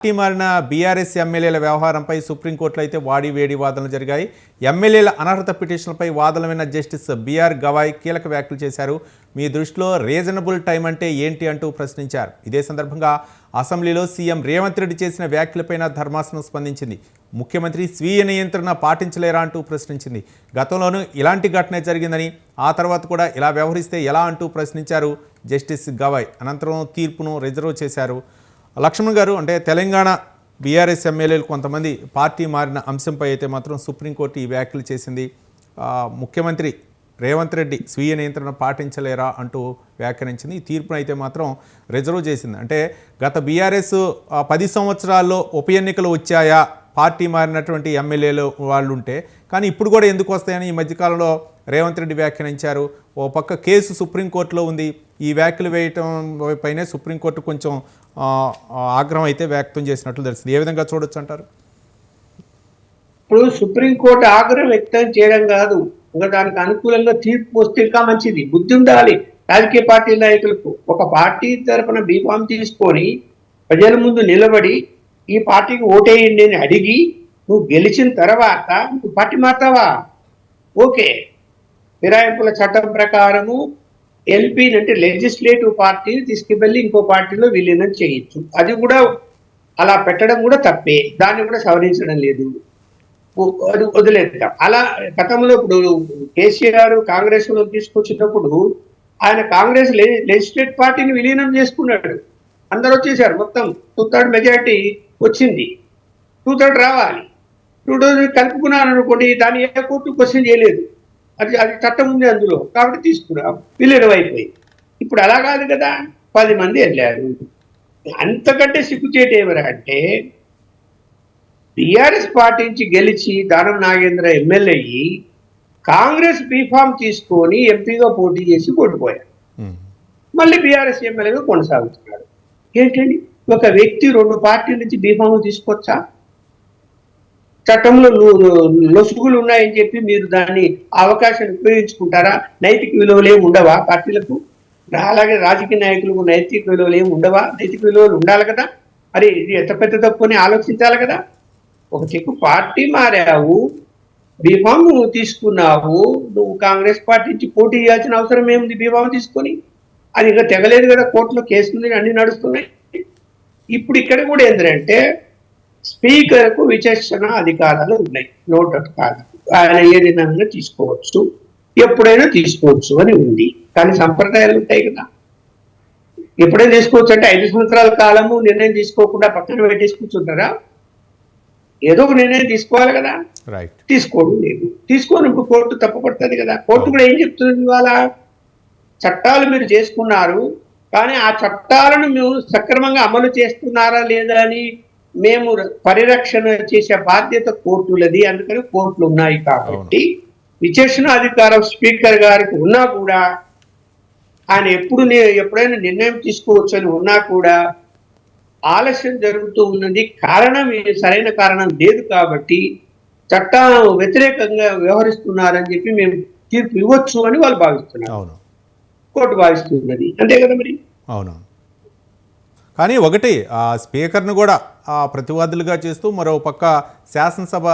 Party మారిన BRS ఎమ్మెల్యేల వ్యవహారంపై సుప్రీంకోర్టులో అయితే వాడి వేడి వాదనలు జరిగాయి. ఎమ్మెల్యేల అనర్హత పిటిషన్లపై వాదనలు విన్న జస్టిస్ బీఆర్ గవాయ్ కీలక వ్యాఖ్యలు చేశారు. మీ దృష్టిలో రీజనబుల్ టైం అంటే ఏంటి అంటూ ప్రశ్నించారు. ఇదే సందర్భంగా అసెంబ్లీలో సీఎం రేవంత్ రెడ్డి చేసిన వ్యాఖ్యలపైన ధర్మాసనం స్పందించింది. ముఖ్యమంత్రి స్వీయ నియంత్రణ పాటించలేరా అంటూ ప్రశ్నించింది. గతంలోనూ ఇలాంటి ఘటనే జరిగిందని ఆ తర్వాత కూడా ఇలా వ్యవహరిస్తే ఎలా అంటూ ప్రశ్నించారు జస్టిస్ గవాయ్. అనంతరం తీర్పును రిజర్వ్ చేశారు. లక్ష్మణ్ గారు అంటే తెలంగాణ బీఆర్ఎస్ ఎమ్మెల్యేలు కొంతమంది పార్టీ మారిన అంశంపై అయితే మాత్రం సుప్రీంకోర్టు ఈ వ్యాఖ్యలు చేసింది. ముఖ్యమంత్రి రేవంత్ రెడ్డి స్వీయ నియంత్రణ పాటించలేరా అంటూ వ్యాఖ్యానించింది. ఈ తీర్పును అయితే మాత్రం రిజర్వ్ చేసింది. అంటే గత బీఆర్ఎస్ పది సంవత్సరాల్లో ఉప ఎన్నికలు వచ్చాయా? పార్టీ మారినటువంటి ఎమ్మెల్యేలు వాళ్ళు ఉంటే కానీ ఇప్పుడు కూడా ఎందుకు వస్తాయని ఈ మధ్యకాలంలో రేవంత్ రెడ్డి వ్యాఖ్యానించారు. ఓ పక్క కేసు సుప్రీంకోర్టులో ఉంది. ఈ వ్యాఖ్యలు వేయటం పైనే సుప్రీంకోర్టు కొంచెం ఆగ్రహం అయితే వ్యక్తం చేసినట్లు తెలిసింది ఏ విధంగా చూడొచ్చు అంటారు? ఇప్పుడు సుప్రీంకోర్టు ఆగ్రహం వ్యక్తం చేయడం కాదు. ఇంకా దానికి అనుకూలంగా తీర్పు వస్తే ఇంకా మంచిది. బుద్ధి ఉండాలి. రాజకీయ పార్టీ నాయకులకు ఒక పార్టీ తరపున బీఫామ్ తీసుకొని ప్రజల ముందు నిలబడి ఈ పార్టీకి ఓటేయండి అని అడిగి నువ్వు గెలిచిన తర్వాత నువ్వు పార్టీ మారుతావా? ఓకే. ఫిరాయింపుల చట్టం ప్రకారము ఎల్పీ అంటే లెజిస్లేటివ్ పార్టీని తీసుకువెళ్ళి ఇంకో పార్టీలో విలీనం చేయొచ్చు. అది కూడా అలా పెట్టడం కూడా తప్పే. దాన్ని కూడా సవరించడం లేదు. అది వదిలేద్దాం. అలా గతంలో ఇప్పుడు కేసీఆర్ కాంగ్రెస్లో తీసుకొచ్చినప్పుడు ఆయన కాంగ్రెస్ లెజిస్లేట్ పార్టీని విలీనం చేసుకున్నాడు. అందరూ వచ్చేసారు. మొత్తం టూ థర్డ్ మెజారిటీ వచ్చింది. టూ థర్డ్ రావాలి. టూ థౌజండ్ కలుపుకున్నాను అనుకోండి దాన్ని ఏ కోర్టు క్వశ్చన్ చేయలేదు. అది అది చట్టం ఉంది అందులో. కాబట్టి తీసుకున్నాం. విలీనం అయిపోయింది ఇప్పుడు అలా కాదు కదా. పది మంది వెళ్ళారు. అంతకంటే సిగ్గుచేటు ఏమరా అంటే టిఆర్ఎస్ పార్టీ నుంచి గెలిచి దానం నాగేంద్ర ఎమ్మెల్యే అయ్యి కాంగ్రెస్ బీఫామ్ తీసుకొని ఎంపీగా పోటీ చేసి ఓడిపోయారు. మళ్ళీ బీఆర్ఎస్ ఎమ్మెల్యేగా కొనసాగుతున్నాడు. ఏంటండి? ఒక వ్యక్తి రెండు పార్టీల నుంచి బీఫామ్ తీసుకొచ్చా? చట్టంలో లొసుగులు ఉన్నాయని చెప్పి మీరు దాన్ని అవకాశాన్ని ఉపయోగించుకుంటారా? నైతిక విలువలు ఏమి ఉండవా పార్టీలకు? అలాగే రాజకీయ నాయకులకు నైతిక విలువలు ఏమి ఉండవా? నైతిక విలువలు ఉండాలి కదా? మరి ఇది ఎంత పెద్ద తప్పు అని ఆలోచించాలి కదా? ఒక చెక్కు పార్టీ మారావు బీఫామ్ నువ్వు తీసుకున్నావు నువ్వు కాంగ్రెస్ పార్టీ నుంచి పోటీ చేయాల్సిన అవసరం ఏముంది బీఫామ్ తీసుకొని? అది ఇంకా తెగలేదు కదా కోర్టులో కేసు ఉంది అన్ని నడుస్తున్నాయి. ఇప్పుడు ఇక్కడ కూడా ఏంటంటే స్పీకర్కు విచక్షణ అధికారాలు ఉన్నాయి. నో డౌట్ కాదు. ఆయన ఏ నిర్ణయంగా తీసుకోవచ్చు ఎప్పుడైనా తీసుకోవచ్చు అని ఉంది. కానీ సంప్రదాయాలు ఉంటాయి కదా. ఎప్పుడైనా తీసుకోవచ్చు అంటే ఐదు సంవత్సరాల కాలము నిర్ణయం తీసుకోకుండా పక్కన పెట్టేసి కూర్చుంటారా? ఏదో ఒక నిర్ణయం తీసుకోవాలి కదా. తీసుకోవడం లేదు. తీసుకోని ఇప్పుడు కోర్టు తప్పపడుతుంది కదా. కోర్టు కూడా ఏం చెప్తుంది ఇవాళ? చట్టాలు మీరు చేసుకున్నారు కానీ ఆ చట్టాలను మేము సక్రమంగా అమలు చేస్తున్నారా లేదా అని మేము పరిరక్షణ చేసే బాధ్యత కోర్టులది అందుకని కోర్టులు ఉన్నాయి కాబట్టి విచక్షణ అధికారం స్పీకర్ గారికి ఉన్నా కూడా ఆయన ఎప్పుడు ఎప్పుడైనా నిర్ణయం తీసుకోవచ్చు అని ఉన్నా కూడా ఆలస్యం జరుగుతూ ఉన్నది కారణం సరైన కారణం లేదు కాబట్టి చట్టం వ్యతిరేకంగా వ్యవహరిస్తున్నారని చెప్పి మేము తీర్పు ఇవ్వచ్చు అని వాళ్ళు భావిస్తున్నారు. అవును. కోర్టు భావిస్తున్నది అంతే కదా మరి? అవును కానీ ఒకటి ఆ స్పీకర్ను కూడా ప్రతివాదులుగా చేస్తూ మరో పక్క శాసనసభ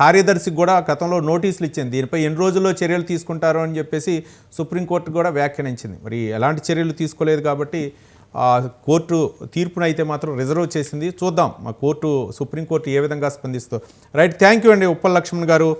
కార్యదర్శికి కూడా గతంలో నోటీసులు ఇచ్చింది. దీనిపై ఎన్ని రోజుల్లో చర్యలు తీసుకుంటారు అని చెప్పేసి సుప్రీంకోర్టు కూడా వ్యాఖ్యానించింది. మరి ఎలాంటి చర్యలు తీసుకోలేదు కాబట్టి కోర్టు తీర్పును అయితే మాత్రం రిజర్వ్ చేసింది. చూద్దాం మా కోర్టు సుప్రీంకోర్టు ఏ విధంగా స్పందిస్తూ. రైట్ థ్యాంక్ యూ అండి ఉప్పల్ లక్ష్మణ్ గారు.